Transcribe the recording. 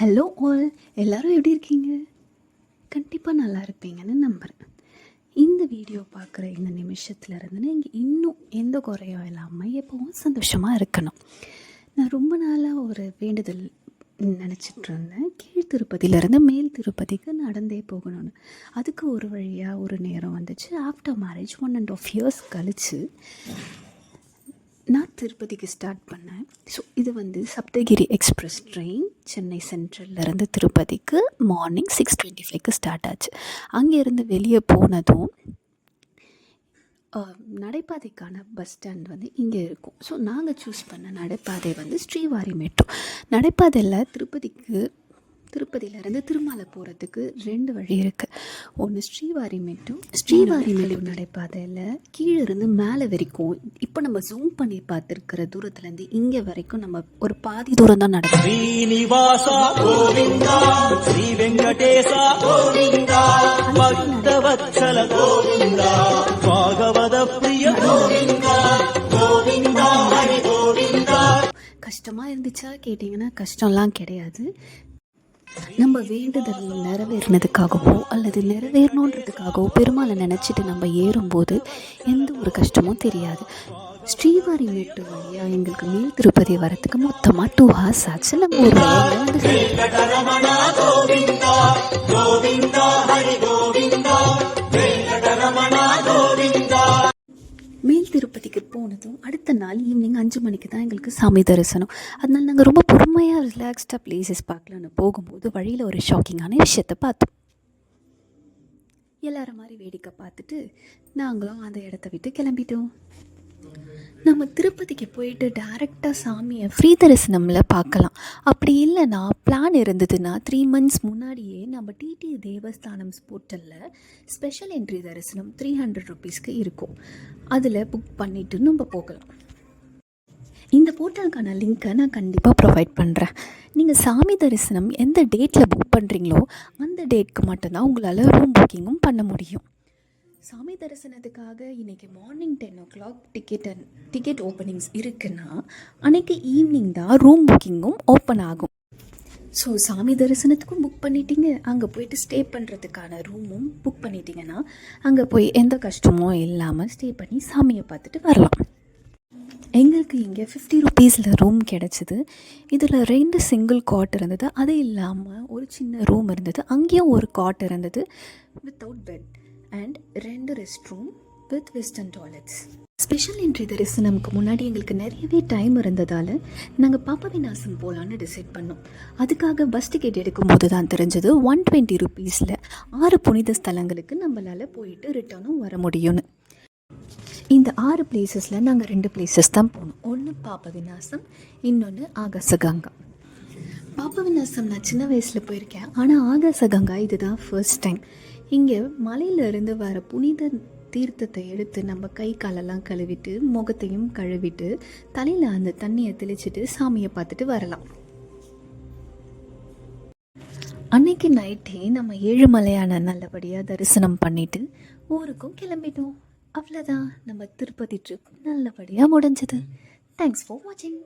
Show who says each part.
Speaker 1: Hello all எல்லோரும் எப்படி இருக்கீங்க? கண்டிப்பாக நல்லா இருப்பீங்கன்னு நம்புகிறேன் இந்த வீடியோ பார்க்குற இந்த நிமிஷத்தில் இருந்து நீங்கள் இன்னும் எந்த குறையும் இல்லாமல் எப்பவும் சந்தோஷமாக இருக்கணும். நான் ரொம்ப நாளாக ஒரு வேண்டுதல் நினச்சிட்டு இருந்தேன் கீழ் திருப்பதியிலேருந்து மேல் திருப்பதிக்கு நடந்தே போகணும்னு. அதுக்கு ஒரு வழியாக ஒரு நேரம் வந்துச்சு. After marriage one and half years கழிச்சு திருப்பதிக்கு ஸ்டார்ட் பண்ணேன். ஸோ இது வந்து சப்தகிரி எக்ஸ்பிரஸ் ட்ரெயின் சென்னை சென்ட்ரல்லேருந்து திருப்பதிக்கு மார்னிங் சிக்ஸ் டுவெண்ட்டி ஃபைவ்க்கு ஸ்டார்ட் ஆச்சு. அங்கேருந்து வெளியே போனதும் நடைபாதைக்கான பஸ் ஸ்டாண்ட் வந்து இங்கே இருக்கும். ஸோ நாங்கள் சூஸ் பண்ண நடைபாதை வந்து ஸ்ரீவாரிமேட்டு நடைபாதையில் திருப்பதிக்கு திருப்பதியிலேருந்து திருமாலை போகிறதுக்கு ரெண்டு வழி இருக்குது ஒன்று ஸ்ரீவாரி மெட்டு ஸ்ரீவாரி மெட்டு நடைபாதையில் கீழே இருந்து மேலே வரைக்கும் இப்போ நம்ம ஜூம் பண்ணி பார்த்துருக்கிற தூரத்துலேருந்து இங்கே வரைக்கும் நம்ம ஒரு பாதி தூரம் தான் நடக்கும்.
Speaker 2: ஸ்ரீனிவாசா கோவிந்தா ஸ்ரீ வெங்கடேசா கோவிந்தா பக்தவத்சல கோவிந்தா பாகவத பிரிய கோவிந்தா கோவிந்தா
Speaker 1: கஷ்டமாக இருந்துச்சா? கேட்டிங்கன்னா கஷ்டம்லாம் கிடையாது. நம்ம வேண்டுதல் நிறைவேறினதுக்காகவோ அல்லது நிறைவேறணுன்றதுக்காகவோ பெருமாளை நினச்சிட்டு நம்ம ஏறும்போது எந்த ஒரு கஷ்டமும் தெரியாது. ஸ்ரீவாரிமேட்டு வழியாக எங்களுக்கு மேல் திருப்பதி வரத்துக்கு மொத்தமாக டூ ஹார்ஸ் ஆச்சு. நம்ம ஒரு வந்து போனதும் அடுத்த நாள் ஈவினிங் அஞ்சு மணிக்கு தான் எங்களுக்கு சாமி தரிசனம். அதனால் நாங்கள் ரொம்ப பொறுமையாக ரிலாக்ஸ்டாக பிளேசஸ் பார்க்கலான்னு போகும்போது வழியில் ஒரு ஷாக்கிங்கான விஷயத்தை பார்த்தோம். எல்லார மாதிரி வேடிக்கை பார்த்துட்டு நாங்களும் அந்த இடத்த விட்டு கிளம்பிட்டோம். நம்ம திருப்பதிக்கு போயிட்டு டேரெக்டாக சாமியை ஃப்ரீ தரிசனமில் பார்க்கலாம். அப்படி இல்லைன்னா பிளான் இருந்ததுன்னா த்ரீ மந்த்ஸ் முன்னாடியே நம்ம டிடி தேவஸ்தானம் போர்ட்டலில் ஸ்பெஷல் என்ட்ரி தரிசனம் த்ரீ ஹண்ட்ரட் ருபீஸ்க்கு இருக்கும். அதில் புக் பண்ணிவிட்டு நம்ம போகலாம். இந்த போர்ட்டலுக்கான லிங்க்கை நான் கண்டிப்பாக ப்ரொவைட் பண்ணுறேன் நீங்கள் சாமி தரிசனம் எந்த டேட்டில் புக் பண்ணுறீங்களோ அந்த டேட்க்கு மட்டும்தான் உங்களால் ரூம் புக்கிங்கும் பண்ண முடியும். சாமி தரிசனத்துக்காக இன்றைக்கி morning ten o'clock ticket ticket openings இருக்குன்னா அன்றைக்கி ஈவினிங் தான் ரூம் புக்கிங்கும் ஓப்பன் ஆகும். ஸோ சாமி தரிசனத்துக்கும் புக் பண்ணிட்டீங்க. அங்கே போயிட்டு ஸ்டே பண்ணுறதுக்கான ரூமும் புக் பண்ணிட்டீங்கன்னா அங்கே போய் எந்த கஷ்டமும் இல்லாமல் ஸ்டே பண்ணி சாமியை பார்த்துட்டு வரலாம். எங்களுக்கு இங்கே ஃபிஃப்டி ருபீஸில் ரூம் கிடச்சிது. இதில் ரெண்டு சிங்கிள் காட் இருந்தது. அது இல்லாமல் ஒரு சின்ன ரூம் இருந்தது. அங்கேயும் ஒரு காட் இருந்தது. வித்தவுட் பெட் அண்ட் ரெண்டு rest room with western toilets special entry நமக்கு முன்னாடி எங்களுக்கு நிறையவே டைம் இருந்ததால் நாங்கள் பாப்பவிநாசம் போகலான்னு டிசைட் பண்ணோம். அதுக்காக பஸ் டிக்கெட் எடுக்கும்போது தான் தெரிஞ்சது ஒன் டுவெண்ட்டி ருபீஸில் ஆறு புனித ஸ்தலங்களுக்கு நம்மளால் போயிட்டு ரிட்டர்னும் வர முடியும்னு. இந்த ஆறு பிளேசஸில் நாங்கள் ரெண்டு பிளேசஸ் தான் போனோம். ஒன்று பாப்பவிநாசம் இன்னொன்று ஆகாசகங்கா பாப்பவிநாசம் நான் சின்ன வயசில் போயிருக்கேன். ஆனால் ஆகாசகங்கா இதுதான் ஃபர்ஸ்ட் டைம் இங்கே மலையிலேருந்து வர புனித தீர்த்தத்தை எடுத்து நம்ம கை காலெல்லாம் கழுவிட்டு முகத்தையும் கழுவிட்டு தலையில் அந்த தண்ணியை தெளிச்சிட்டு சாமியை பார்த்துட்டு வரலாம். அன்னைக்கு நைட்டே நம்ம ஏழுமலையான நல்லபடியாக தரிசனம் பண்ணிட்டு ஊருக்கும் கிளம்பிட்டோம். அவ்வளோதான் நம்ம திருப்பதி ட்ரிப் நல்லபடியாக முடிஞ்சது. தேங்க்ஸ் ஃபார் வாட்சிங்